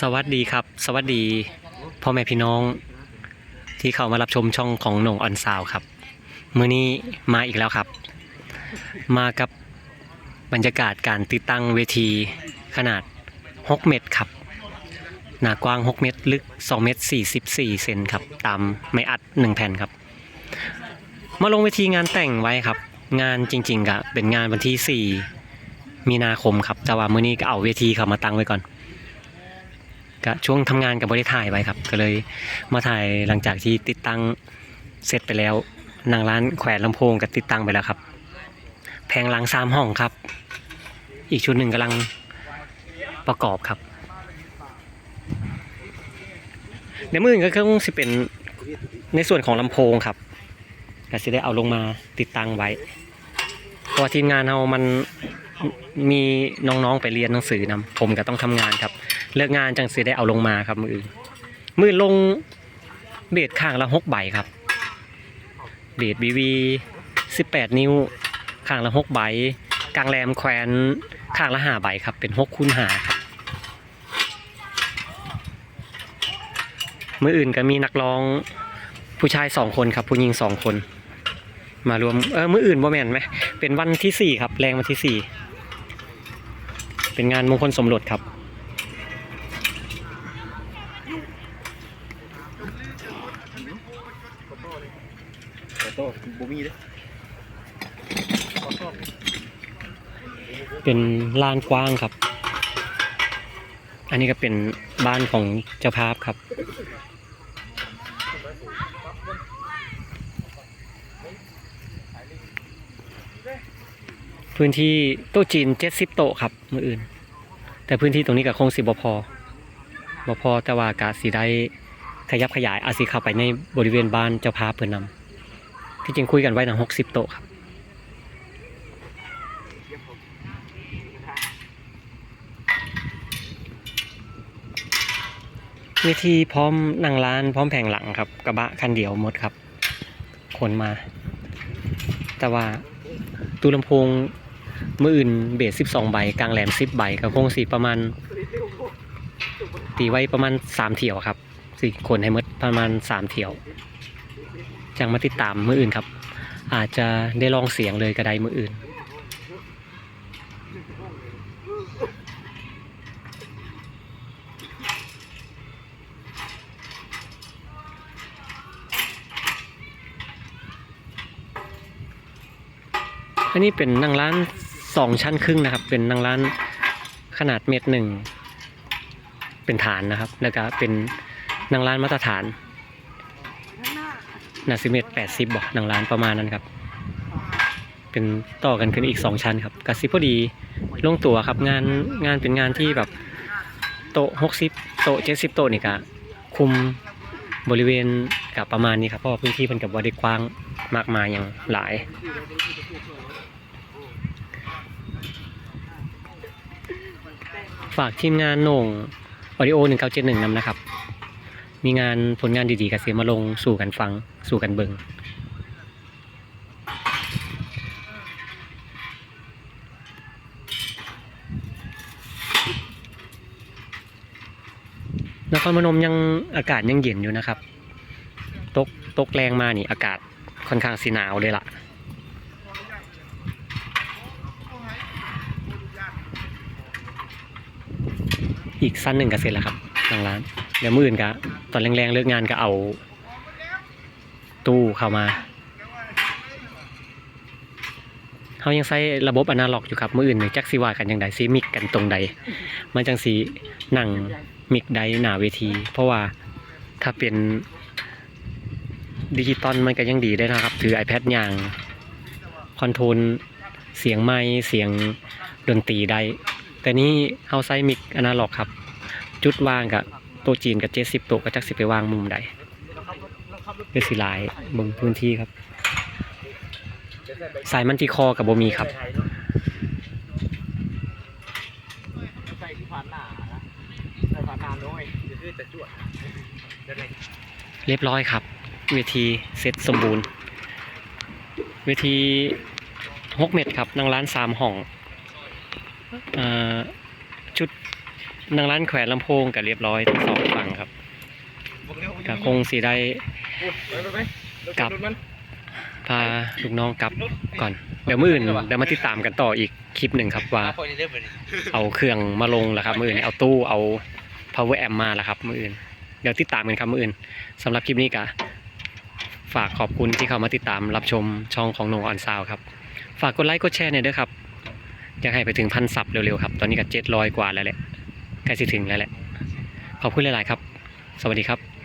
สวัสดีครับ สวัสดีพ่อแม่พี่น้อง ที่เข้ามารับชมช่องของหน่งออนซาวครับมื้อนี้มาอีกแล้วครับ มากับบรรยากาศการติดตั้งเวทีขนาด 6 เมตรครับ หนากว้าง 6 เมตร ลึก 2 เมตร 44 เซนครับ ตามไม้อัด 1 แผ่นครับ มาลงเวทีงานแต่งไว้ครับ งานจริงๆก็เป็นงานวันที่ 4 มีนาคมครับ แต่ว่ามื้อนี้ก็เอาเวทีเขามาตั้งไว้ก่อน ก็ช่วงทำงานกับบริถ่ายไว้ครับ ก็เลยมาถ่ายหลังจากที่ติดตั้งเสร็จไปแล้วนางร้านแขวนลำโพงก็ติดตั้งไปแล้วครับแผงหลังสามห้องครับ อีกชุดหนึ่งกำลังประกอบครับเดี๋ยวมือก็คงสิเป็นในส่วนของลำโพงครับก็สิได้เอาลงมาติดตั้งไว้เพราะว่าทีมงานเรามันมีน้องๆไปเรียนหนังสือนำผมก็ต้องทำงานครับ เลิกงานจังสิได้เอาลงมาครับมืออื่นมือลงเบสข้างละหกใบครับ เบสบีวีสิบแปดนิ้ว ข้างละหกใบกลางแรมแขวนข้างละห้าใบครับ เป็นหกคูณห้าครับมืออื่นก็มีนักร้องผู้ชายสองคนครับ ผู้หญิงสองคน มารวมเออมืออื่นบ่แมนไหมเป็นวันที่สี่ครับ แรงวันที่สี่เป็นงานมงคลสมรสครับ ขอโต้บูมี่ด้วยเป็นลานกว้างครับ อันนี้ก็เป็นบ้านของเจ้าภาพครับ พื้นที่โต๊ะจีนเจ็ดสิบโต๊ะครับมืออื่น แต่พื้นที่ตรงนี้ก็คงสิบพอบพอแต่ว่ากาสีได้ ขยับขยายอาจสิเข้าไปในบริเวณบ้านเจ้าภาพเพื่อนนำที่จริงคุยกันไว้นะหกสิบโต๊ะครับเวทีพร้อมนั่งร้านพร้อมแผงหลังครับ กระบะคันเดียวหมดครับขนมา แต่ว่าตู้ลำโพงมืออื่นเบสสิบสองใบกลางแหลมสิบใบก็คงสีประมาณ ตีไว้ประมาณสามเที่ยวครับ สี่คนให้มดประมาณสามเที่ยวจังมาติดตามมืออื่นครับ อาจจะได้ลองเสียงเลยก็ไดมืออื่น อันนี้เป็นนั่งร้านสองชั้นครึ่งนะครับ เป็นนั่งร้านขนาดเมตรหนึ่งเป็นฐานนะครับ แล้วก็เป็น นั่งร้านมาตรฐานหนาซิเมตรแปดสิบบอกนั่งร้านประมาณนั้นครับ เป็นต่อกันขึ้นอีกสองชั้นครับกสิพอดีลงตัวครับงานงานเป็นงานที่แบบโต๊ะหกสิบโต๊ะเจ็ดสิบโต๊ะนี่ก็คุมบริเวณกับประมาณนี้ครับเพราะพื้นที่มันกับว่าได้กว้างมากมายอย่างหลาย ฝากทีมงานโหน่งออดิโอ1971นำนะครับ มีงานผลงานดีๆกับเสียมาลงสู่กันฟังสู่กันเบิงนครพนมยังอากาศยังเย็นอยู่นะครับ ตกตกแรงมานี่ อากาศค่อนข้างสีหนาวเลยล่ะ อีกสั้นหนึ่งก็เสร็จแล้วครับทางร้าน เดี๋ยวมืออื่นก็ตอนแรงๆเลิกงานก็เอา ตู้เข้ามาเขายังใช้ระบบอนาล็อกอยู่ครับมืออื่นนี่จักสีว่ากันยังไดซีมิกกันตรงใด มันจังสีหนังมิกใดหนาเวที เพราะว่าถ้าเป็นดิจิตอลมันก็ยังดีได้นะครับ ถือ iPad อย่างคอนโทรลเสียงไม้เสียงดนตรีได้ แต่นี่เฮาไซมิกอนาล็อกครับ จุดวางกับ ตัวจีนกับเจ็ดสิบต๊ะก็จักสิไปวางมุมใดเป็นสีลายเบงพื้นที่ครับ สายมันจีคอกับโบมีครับเรียบร้อยครับ เวทีเสร็จสมบูรณ์ เวทีหกเมตรครับนั่งร้านสามห้องอชุด นางร้านแขวนลำโพงก็เรียบร้อยทั้งสองฝั่งครับก็คงสีได้กลับพาลูกน้องกลับก่อน เดี๋ยวมื่นเดี๋ยวมาติดตามกันต่ออีกคลิปหนึ่งครับว่า เอาเครื่องมาลงแล้วครับ มื่นเอาตู้เอา power amp มาแล้วครับ มื่นเดี๋ยวติดตามกันครับมื่นสำหรับคลิปนี้ก็ฝากขอบคุณที่เข้ามาติดตามรับชมช่องของโนออนซาวครับ ฝากกดไลค์กดแชร์หน่อยด้วยครับ อยากให้ไปถึงพันซับเร็วๆครับ ตอนนี้ก็เจ็ดร้อยกว่าแล้วแหละ ใกล้จะถึงแล้วแหละ ขอบคุณหลาย ๆ ครับ สวัสดีครับ